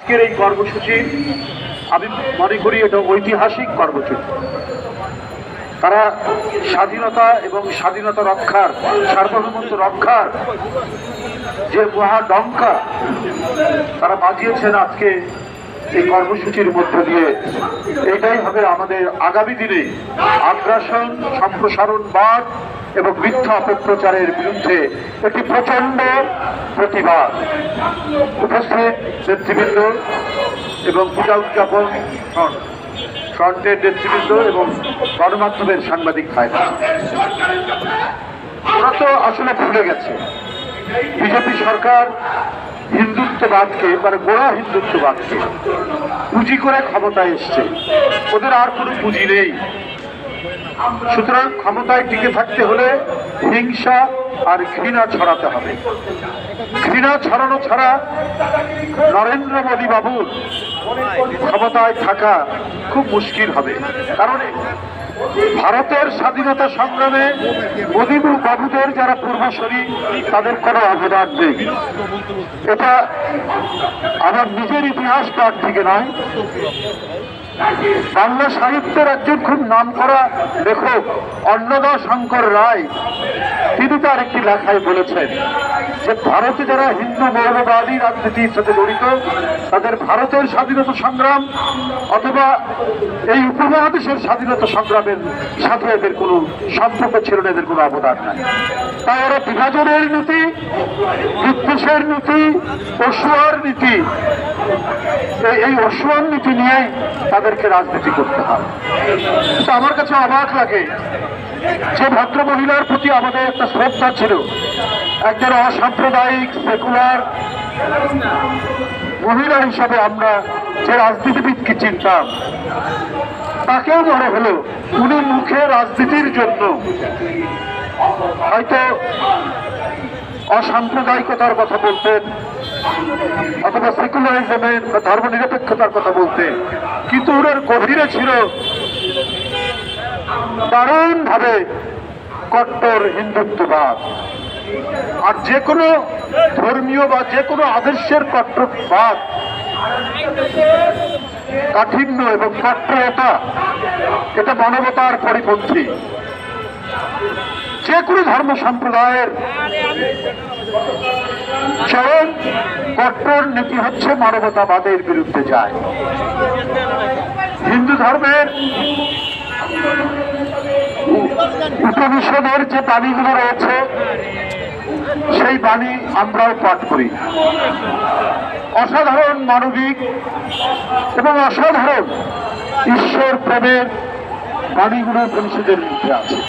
আজকের এই কর্মসূচি আমি মনে করি এটা ঐতিহাসিক কর্মসূচি। তারা স্বাধীনতা এবং স্বাধীনতা রক্ষার, সার্বভৌমত্ব রক্ষার যে মহাডঙ্কা তারা বাজিয়েছেন আজকে এই কর্মসূচির মধ্য দিয়ে এটাই হবে আমাদের আগামী দিনে আগ্রাসন সম্প্রসারণবাদ এবং মিথ্যা অপপ্রচারের বিরুদ্ধে একটি প্রচণ্ড প্রতিবাদ। উপস্থিত নেতৃবৃন্দ এবং পূজা উদযাপন ফ্রন্ট ফ্রন্টের নেতৃবৃন্দ এবং গণমাধ্যমের সাংবাদিক ভাই ওরা তো আসলে ভুলে গেছে। বিজেপি সরকার হিন্দুত্ববাদকে মানে গোড়া হিন্দুত্ববাদকে পুঁজি করে ক্ষমতায় এসছে। ওদের আর কোনো পুঁজি নেই। সুতরাং ক্ষমতায় টিকে থাকতে হলে হিংসা আর ঘৃণা ছড়াতে হবে। ঘৃণা ছড়ানো ছাড়া নরেন্দ্র মোদী বাবুর ক্ষমতায় থাকা খুব মুশকিল হবে। কারণ ভারতের স্বাধীনতা সংগ্রামে মোদী বাবুদের যারা পূর্বসরী তাদের কোনো অবদান নেই। এটা আমার নিজের ইতিহাস পাঠ থেকে নয়। বাংলা সাহিত্যের একজন খুব নাম করা লেখক, অন্নদা শঙ্কর রায়, তিনি তার একটি লেখায় বলেছেন যে ভারতে যারা হিন্দু মৌলবাদী রাজনীতির সাথে জড়িত, তাদের ভারতের স্বাধীনতা সংগ্রাম অথবা এই উপমহাদেশের স্বাধীনতা সংগ্রামের সাথে এদের কোনো সম্পর্ক ছিল না, এদের কোনো অবদান নাই। তাই ওরা বিভাজনের নীতি, বিদ্বেষের নীতি, পশুয়ার নীতি এই- অসুয়ান নীতি নিয়েই তাদেরকে রাজনীতি করতে হয়। তো আমার কাছে অবাক লাগে যে ভদ্র মহিলার প্রতি আমাদের একটা শ্রদ্ধা ছিল। একজন অসাম্প্রদায়িক সেকুলার মহিলা হিসাবে আমরা যে রাজনীতিবিদকে চিনতাম, তাকেও মনে হলো উনি মুখে রাজনীতির জন্য হয়তো অসাম্প্রদায়িকতার কথা বলতেন অথবা সেকুলারিজমের বা ধর্ম নিরপেক্ষতার কথা বলতেন কিন্তু ওনার গভীরে ছিল দারুণ ভাবে কট্টর হিন্দুত্ববাদ। আর যে কোনো ধর্মীয় বা যে কোনো আদর্শের কট্টরবাদ, কাঠিন্য এবং কট্টরতা, এটা মানবতার পরিপন্থী। যে কোনো ধর্ম সম্প্রদায়ের চরম কট্টর নীতি হচ্ছে মানবতাবাদের বিরুদ্ধে যায়। হিন্দু ধর্মের উপনিষদের যে বাণীগুলো রয়েছে, সেই বাণী আমরাও পাঠ করি। অসাধারণ মানবিক এবং অসাধারণ ঈশ্বর প্রেমের বাণীগুলো উপনিষদের মধ্যে আছে।